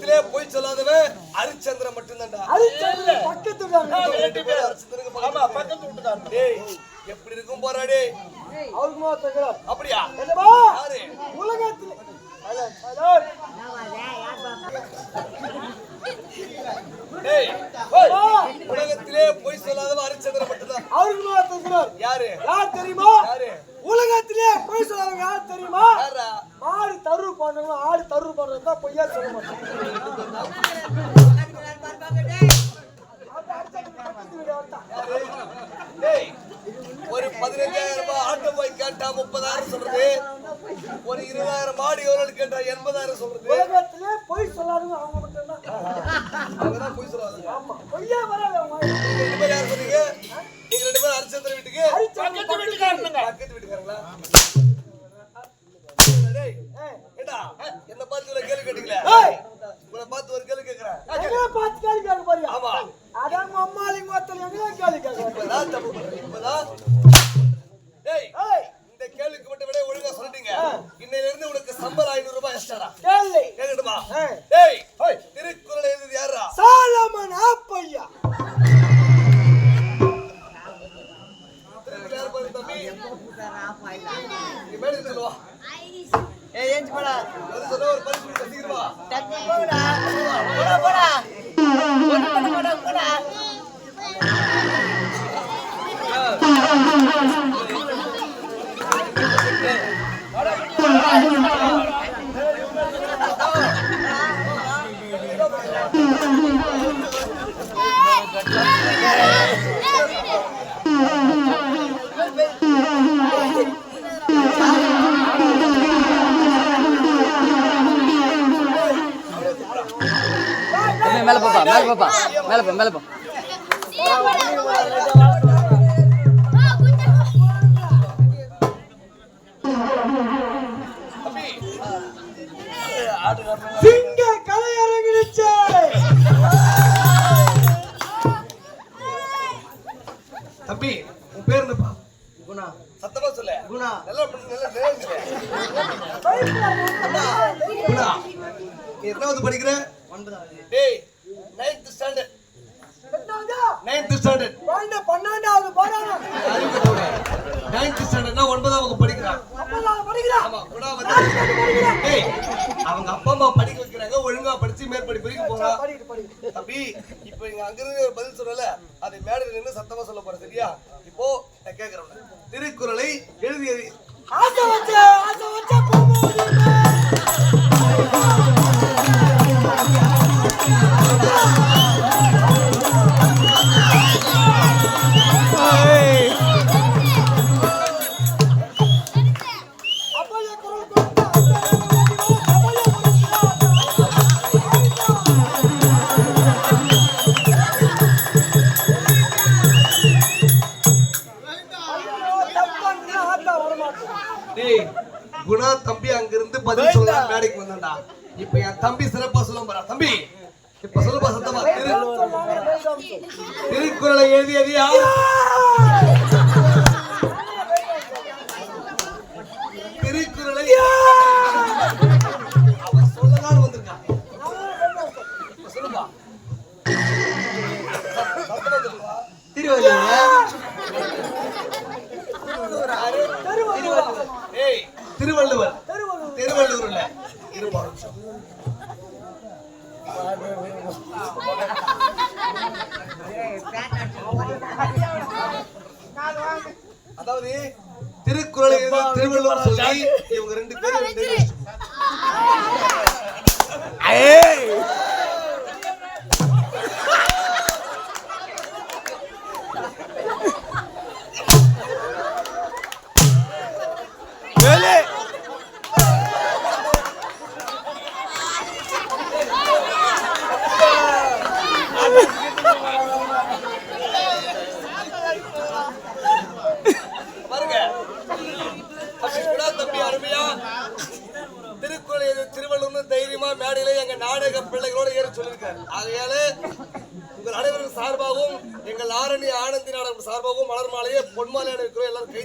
உலகத்திலே போய் சொல்லாதவன் ஹரிச்சந்திரன் மட்டும்தான்டா. ஹரிச்சந்திரன் பக்கத்து ஆமா பக்கத்து டேய் எப்படி இருக்கும் போறாடே அவருக்கு இருக்கிறார். அப்படியா? என்னப்பா? யாரு? உலகத்தில். உலகத்திலே போய் சொல்லாதவன் ஹரிச்சந்திரன் மட்டும்தான். அவருக்கு மாத்திரம் இருக்கிறார். யாரு? யார் தெரியுமா? யாரு? உலகத்திலே பொய் சொல்லாதவங்க யார் தெரியுமா? மாடு தருவு பண்றவங்க ஆடு தருவு பண்றவங்க தான் பொய்யா சொல்ல. டேய் ஒரு பதினஞ்சாயிரம் ரூபாய் ஆட்டோ போய் கேட்டா முப்பதாயிரம் சொல்றது. ஒரு இருபதாயிரம் மாடு எவ்வளவு கேட்டா எண்பதாயிரம் சொல்றது. உலகத்திலே பொய் சொல்லாதவங்க அவங்க மட்டும்தான். அவங்கதான் போய் சொல்லுவாங்க ஆமா பொய்யா வராது எங்களை கேள்வி கேட்க போறியா? இப்பதான் தப்பு பண்றீங்க இப்பதான். டேய் ஏய், இந்த கேள்விக்கு மட்டும் விட ஒழுங்கா சொல்லிட்டீங்க. இன்னையில இருந்து உனக்கு சம்பளம் ஐநூறு ரூபாய் எக்ஸ்ட்ரா கேள்வி. கேட்கட்டுமா டேய் திருக்குறள் எழுதி யாரா சாலமன் ஆப்பையா. ஏய் ஏஞ்சி போடா. ஒரு பரிசு சீக்கிரமா போடா. போடா போடா. மேல போப்பா மேல போப்பா மேல போ மேல போ. சிங்க. தம்பி உன் பேர் என்னப்பா? குணா. சத்தமா சொல்லு. குணா. நல்லா நல்லா குணா. நீ எத்தனாவது படிக்கிற? ஒன்பதாவது. டேய் ஸ்டாண்டர்ட் நைன்த் ஸ்டாண்டர்ட் குழந்தை பன்னெண்டாவது போறாங்க. நைன்த் ஸ்டாண்டர்ட்னா ஒன்பதாம் வகுப்பு படிக்கிறான். படிக்கிறான். ஆமா வந்து அவங்க அப்பா அம்மா படிக்க வைக்கிறாங்க. ஒழுங்கா படிச்சு மேற்படி வரைக்கும் போறான். தம்பி இப்போ அங்கிருந்து ஒரு பதில் சொல்லல. அதை மேடையில் நின்று சத்தமா சொல்ல போற சரியா? இப்போ நான் கேக்குறேன் திருக்குறளை எழுதி ஆசை வச்ச, ஆசை வச்ச டேய் குணா தம்பி அங்கிருந்து பதில் சொல்ல மேடைக்கு வந்தான்டா. இப்போ என் தம்பி சிறப்பா சொல்ல போறா தம்பி இப்ப சொல்லுப்பா சத்தமா. திரு திருக்குறளை எழுதியது யார் திருக்குறளை அவன் சொல்லலாம்னு வந்திருக்கான் சொல்லுப்பா. ஏய் திருவள்ளுவர் திருவள்ளுவர் இல்ல இருப்பா ஒரு நிமிஷம். அதாவது திருக்குறளை திருவள்ளுவர் சொல்லி இவங்க ரெண்டு பேரும் ரெண்டு பேரும் பாருங்க தம்பி குணா தம்பி அருமையா திருக்குறள் எழுதிய திருவள்ளுவர்னு தைரியமா மேடையில எங்க நாடக பிள்ளைகளோட ஏற சொல்லியிருக்காரு. ஆகையால உங்கள் அனைவரும் சார்பாகவும் எங்கள் ஆரணி ஆனந்தி நாடகம் சார்பாகவும் மலர் மாலையை பொன்மாலையான இருக்கிறோம் எல்லாரும் கை